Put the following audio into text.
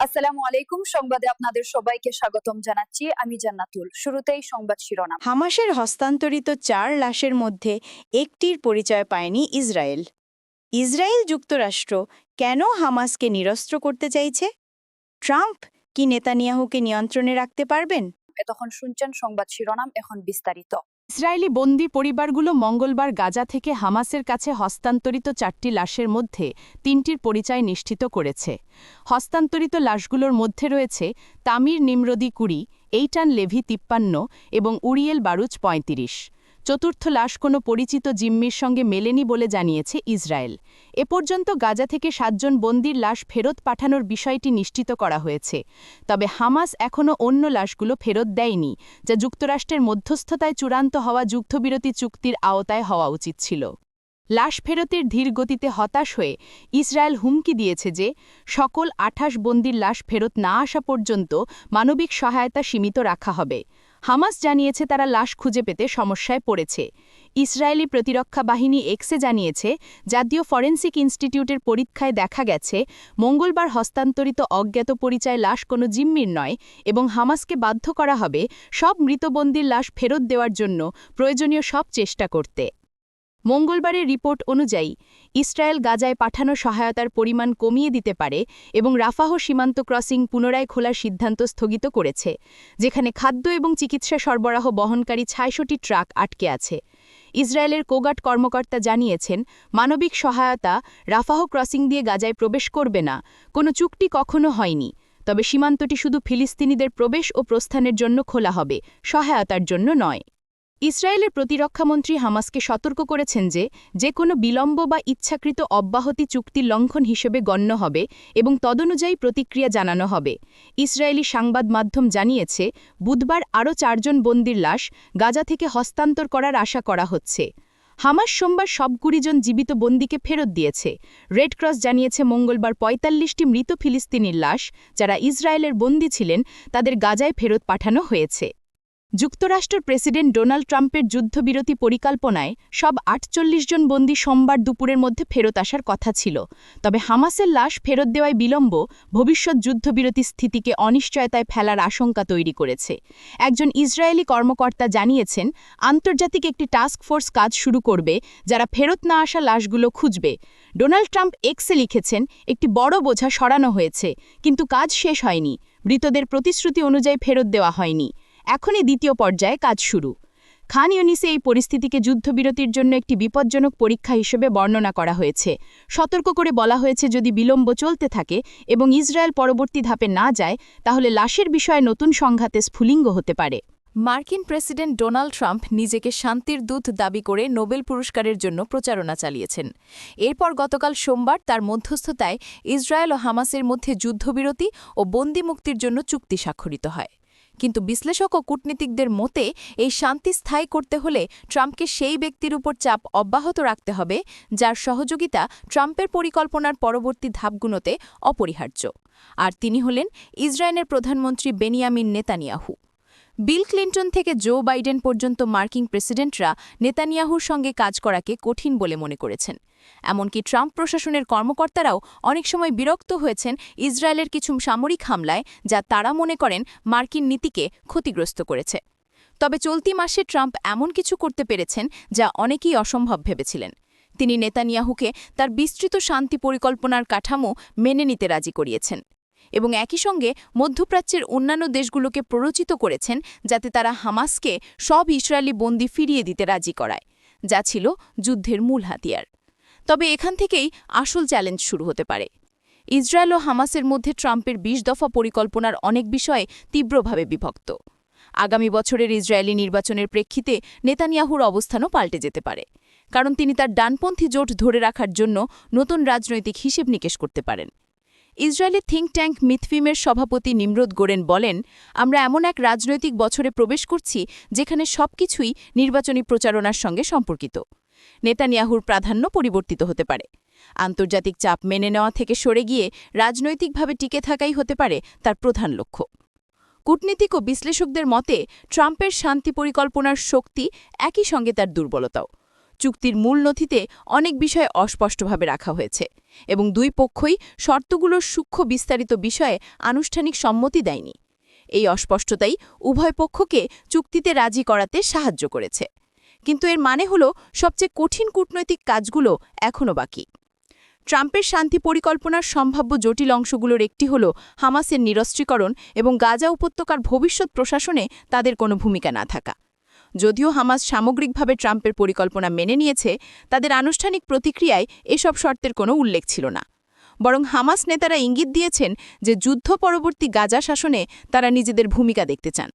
আসসালামু আলাইকুম। সংবাদে আপনাদের সবাইকে স্বাগতম জানাচ্ছি। আমি জান্নাতুল। শুরুতেই সংবাদ শিরোনাম। হামাসের হস্তান্তরিত চার লাশের মধ্যে একটির পরিচয় পায়নি ইসরায়েল। ইসরায়েল যুক্তরাষ্ট্র কেন হামাসকে নিরস্ত্র করতে চাইছে? ট্রাম্প কি নেতানিয়াহুকে নিয়ন্ত্রণে রাখতে পারবেন? এতক্ষণ শুনছেন সংবাদ শিরোনাম। এখন বিস্তারিত। ইসরায়েলি বন্দি পরিবারগুলো মঙ্গলবার গাজা থেকে হামাসের কাছে হস্তান্তরিত চারটি লাশের মধ্যে তিনটির পরিচয় নিশ্চিত করেছে। হস্তান্তরিত লাশগুলোর মধ্যে রয়েছে তামির নিমরদি কুড়ি, এইটান লেভি তিপ্পান্ন এবং উরিয়েল বারুচ পঁয়ত্রিশ। চতুর্থ লাশ কোনো পরিচিত জিম্মির সঙ্গে মেলেনি বলে জানিয়েছে ইসরায়েল। এ পর্যন্ত গাজা থেকে সাতজন বন্দির লাশ ফেরত পাঠানোর বিষয়টি নিশ্চিত করা হয়েছে। তবে হামাস এখনও অন্য লাশগুলো ফেরত দেয়নি, যা যুক্তরাষ্ট্রের মধ্যস্থতায় চূড়ান্ত হওয়া যুদ্ধবিরতি চুক্তির আওতায় হওয়া উচিত ছিল। লাশ ফেরতের ধীর গতিতে হতাশ হয়ে ইসরায়েল হুমকি দিয়েছে যে, সকল আঠাশ বন্দির লাশ ফেরত না আসা পর্যন্ত মানবিক সহায়তা সীমিত রাখা হবে। হামাস জানিয়েছে তারা লাশ খুঁজে পেতে সমস্যায় পড়েছে। ইসরায়েলি প্রতিরক্ষা বাহিনী এক্সে জানিয়েছে, জাতীয় ফরেন্সিক ইনস্টিটিউটের পরীক্ষায় দেখা গেছে, মঙ্গলবার হস্তান্তরিত অজ্ঞাত পরিচয় লাশ কোনো জিম্মির নয় এবং হামাসকে বাধ্য করা হবে সব মৃতবন্দির লাশ ফেরত দেওয়ার জন্য প্রয়োজনীয় সব চেষ্টা করতে। মঙ্গলবারের রিপোর্ট অনুযায়ী, ইসরায়েল গাজায় পাঠানো সহায়তার পরিমাণ কমিয়ে দিতে পারে এবং রাফাহ সীমান্ত ক্রসিং পুনরায় খোলার সিদ্ধান্ত স্থগিত করেছে, যেখানে খাদ্য এবং চিকিৎসা সরবরাহ বহনকারী ছায়শটি ট্রাক আটকে আছে। ইসরায়েলের কোগাট কর্মকর্তা জানিয়েছেন, মানবিক সহায়তা রাফাহ ক্রসিং দিয়ে গাজায় প্রবেশ করবে না, কোনো চুক্তি কখনো হয়নি, তবে সীমান্তটি শুধু ফিলিস্তিনিদের প্রবেশ ও প্রস্থানের জন্য খোলা হবে, সহায়তার জন্য নয়। ইসরায়েলের প্রতিরক্ষামন্ত্রী হামাসকে সতর্ক করেছেন যে যে কোনো বিলম্ব বা ইচ্ছাকৃত অব্যাহতি চুক্তির লঙ্ঘন হিসেবে গণ্য হবে এবং তদনুযায়ী প্রতিক্রিয়া জানানো হবে। ইসরায়েলি সংবাদ মাধ্যম জানিয়েছে, বুধবার আরও চারজন বন্দির লাশ গাজা থেকে হস্তান্তর করার আশা করা হচ্ছে। হামাস সোমবার সব কুড়িজন জীবিত বন্দিকে ফেরত দিয়েছে। রেড ক্রস জানিয়েছে, মঙ্গলবার পঁয়তাল্লিশটি মৃত ফিলিস্তিনির লাশ, যারা ইসরায়েলের বন্দী ছিলেন, তাদের গাজায় ফেরত পাঠানো হয়েছে। যুক্তরাষ্ট্রের প্রেসিডেন্ট ডোনাল্ড ট্রাম্পের যুদ্ধবিরতি পরিকল্পনায় সব আটচল্লিশ জন বন্দী সোমবার দুপুরের মধ্যে ফেরত আসার কথা ছিল। তবে হামাসের লাশ ফেরত দেওয়ায় বিলম্ব, ভবিষ্যৎ যুদ্ধবিরতি স্থিতিকে অনিশ্চয়তায় ফেলার আশঙ্কা তৈরি করেছে। একজন ইসরায়েলি কর্মকর্তা জানিয়েছেন, আন্তর্জাতিক একটি টাস্ক ফোর্স কাজ শুরু করবে, যারা ফেরত না আসা লাশগুলো খুঁজবে। ডোনাল্ড ট্রাম্প এক্সে লিখেছেন, একটি বড় বোঝা সরানো হয়েছে, কিন্তু কাজ শেষ হয়নি। মৃতদের প্রতিশ্রুতি অনুযায়ী ফেরত দেওয়া হয়নি। এখনই দ্বিতীয় পর্যায়ে কাজ শুরু। খান ইউনিসে এই পরিস্থিতিকে যুদ্ধবিরতির জন্য একটি বিপজ্জনক পরীক্ষা হিসেবে বর্ণনা করা হয়েছে। সতর্ক করে বলা হয়েছে, যদি বিলম্ব চলতে থাকে এবং ইসরায়েল পরবর্তী ধাপে না যায়, তাহলে লাশের বিষয়ে নতুন সংঘাতে স্ফুলিঙ্গ হতে পারে। মার্কিন প্রেসিডেন্ট ডোনাল্ড ট্রাম্প নিজেকে শান্তির দূত দাবি করে নোবেল পুরস্কারের জন্য প্রচারণা চালিয়েছেন। এরপর গতকাল সোমবার তার মধ্যস্থতায় ইসরায়েল ও হামাসের মধ্যে যুদ্ধবিরতি ও বন্দি মুক্তির জন্য চুক্তি স্বাক্ষরিত হয়। কিন্তু বিশ্লেষক ও কূটনীতিকদের মতে, এই শান্তি স্থায়ী করতে হলে ট্রাম্পকে সেই ব্যক্তির উপর চাপ অব্যাহত রাখতে হবে, যার সহযোগিতা ট্রাম্পের পরিকল্পনার পরবর্তী ধাপগুলোতে অপরিহার্য। আর তিনি হলেন ইসরায়েলের প্রধানমন্ত্রী বেনিয়ামিন নেতানিয়াহু। বিল ক্লিন্টন থেকে জো বাইডেন পর্যন্ত মার্কিন প্রেসিডেন্টরা নেতানিয়াহুর সঙ্গে কাজ করাকে কঠিন বলে মনে করেছেন। এমনকি ট্রাম্প প্রশাসনের কর্মকর্তারাও অনেক সময় বিরক্ত হয়েছেন ইসরায়েলের কিছু সামরিক হামলায়, যা তারা মনে করেন মার্কিন নীতিকে ক্ষতিগ্রস্ত করেছে। তবে চলতি মাসে ট্রাম্প এমন কিছু করতে পেরেছেন, যা অনেকেই অসম্ভব ভেবেছিলেন। তিনি নেতানিয়াহুকে তার বিস্তৃত শান্তি পরিকল্পনার কাঠামো মেনে নিতে রাজি করিয়েছেন। এবং একই সঙ্গে মধ্যপ্রাচ্যের অন্যান্য দেশগুলোকে প্ররোচিত করেছেন যাতে তারা হামাসকে সব ইসরায়েলি বন্দি ফিরিয়ে দিতে রাজি করায়, যা ছিল যুদ্ধের মূল হাতিয়ার। তবে এখান থেকেই আসল চ্যালেঞ্জ শুরু হতে পারে। ইসরায়েল ও হামাসের মধ্যে ট্রাম্পের বিশ দফা পরিকল্পনার অনেক বিষয়ে তীব্রভাবে বিভক্ত। আগামী বছরের ইসরায়েলি নির্বাচনের প্রেক্ষিতে নেতানিয়াহুর অবস্থানও পাল্টে যেতে পারে, কারণ তিনি তার ডানপন্থী জোট ধরে রাখার জন্য নতুন রাজনৈতিক হিসেব নিকেশ করতে পারেন। ইসরায়েলের থিঙ্ক ট্যাঙ্ক মিথফিমের সভাপতি নিমরোদ গোরেন বলেন, আমরা এমন এক রাজনৈতিক বছরে প্রবেশ করছি যেখানে সবকিছুই নির্বাচনী প্রচারণার সঙ্গে সম্পর্কিত। নেতানিয়াহুর প্রাধান্য পরিবর্তিত হতে পারে। আন্তর্জাতিক চাপ মেনে নেওয়া থেকে সরে গিয়ে রাজনৈতিকভাবে টিকে থাকাই হতে পারে তার প্রধান লক্ষ্য। কূটনীতিক ও বিশ্লেষকদের মতে, ট্রাম্পের শান্তি পরিকল্পনার শক্তি একই সঙ্গে তার দুর্বলতাও। চুক্তির মূল নথিতে অনেক বিষয় অস্পষ্টভাবে রাখা হয়েছে এবং দুই পক্ষই শর্তগুলোর সূক্ষ্ম বিস্তারিত বিষয়ে আনুষ্ঠানিক সম্মতি দেয়নি। এই অস্পষ্টতাই উভয় পক্ষকে চুক্তিতে রাজি করাতে সাহায্য করেছে। কিন্তু এর মানে হল সবচেয়ে কঠিন কূটনৈতিক কাজগুলো এখনও বাকি। ট্রাম্পের শান্তি পরিকল্পনার সম্ভাব্য জটিল অংশগুলোর একটি হল হামাসের নিরস্ত্রীকরণ এবং গাজা উপত্যকার ভবিষ্যৎ প্রশাসনে তাদের কোনো ভূমিকা না থাকা। যদিও হামাস সামগ্রিকভাবে ট্রাম্পের পরিকল্পনা মেনে নিয়েছে, তাদের আনুষ্ঠানিক প্রতিক্রিয়ায় এসব শর্তের কোনো উল্লেখ ছিল না। বরং হামাস নেতারা ইঙ্গিত দিয়েছেন যে যুদ্ধ পরবর্তী গাজা শাসনে তারা নিজেদের ভূমিকা দেখতে চান।